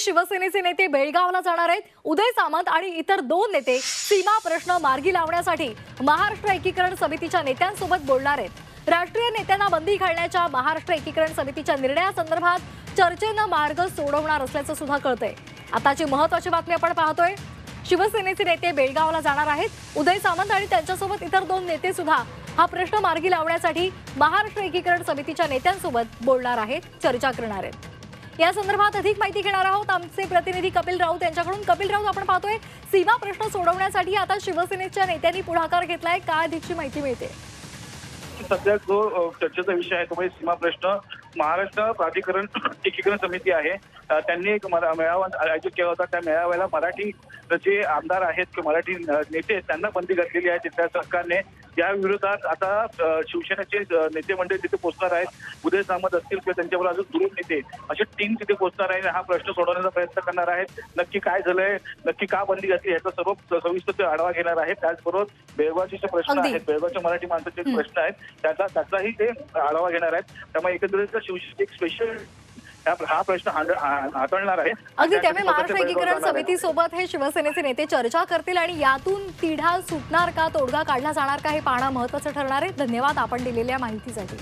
शिवसेनेचे नेते बेळगावला जाणार आहेत. उदय सामंत आणि इतर दोन नेते सीमा प्रश्न मार्गी लावण्यासाठी महाराष्ट्र एकीकरण समितीच्या नेत्यांसोबत बोलणार आहेत. राष्ट्रीय नेत्यांना बंदी घालण्याच्या महाराष्ट्र एकीकरण समितीच्या निर्णयासंदर्भात चर्चेनं मार्ग सोडवणार असल्याचं सुद्धा कळतंय. आताची महत्वाची बातमी आपण पाहतोय. शिवसेनेचे नेते बेळगावला जाणार आहेत. उदय सामंत आणि त्यांच्यासोबत इतर दोन नेते सुद्धा हा प्रश्न मार्गी लावण्यासाठी महाराष्ट्र एकीकरण समितीच्या नेत्यांसोबत बोलणार आहेत चर्चा करणार आहेत. या संदर्भात अधिक माहिती घेणार आहोत आमचे प्रतिनिधी कपिल राऊत यांच्याकडून. कपिल राऊत आपण पाहतोय सीमा प्रश्न सोडवण्यासाठी आता शिवसेनेच्या नेत्यांनी पुढाकार घेतलाय. काय अधिकची माहिती मिळते? सध्या जो चर्चेचा विषय आहे तो म्हणजे सीमा प्रश्न. महाराष्ट्र प्राधिकरण एकीकरण समिती आहे. त्यांनी एक मरा- मेळावा आयोजित केला होता. त्या मेळाव्याला मराठी जे आमदार आहेत किंवा मराठी नेते त्यांना बंदी घातलेली आहे. तिथल्या सरकारने या विरोधात आता शिवसेनेचे नेते मंडळी तिथे पोहोचणार आहेत उदय सामंत असतील किंवा त्यांच्याबरोबर अजून दोन नेते असे टीम तिथे पोहोचणार आहे हा प्रश्न सोडवण्याचा प्रयत्न करणार आहेत. नक्की काय झालंय नक्की का बंदी घातली याचा सर्व सविस्तर ते आढावा घेणार आहेत. त्याचबरोबर बेळगावचे जे प्रश्न. आहेत बेळगावच्या मराठी माणसाचे जे प्रश्न आहेत त्याचा त्याचाही ते आढावा घेणार आहेत. त्यामुळे एकंदरीत शिवसेना एक स्पेशल हा प्रश्न हाताळणार आहे. अगदी त्यामुळे महाराष्ट्र एकीकरण. समितीसोबत हे शिवसेनेचे नेते चर्चा करतील आणि यातून तिढा सुटणार का तोडगा काढला जाणार का हे पाहणं महत्वाचं ठरणार आहे. धन्यवाद आपण दिलेल्या माहितीसाठी.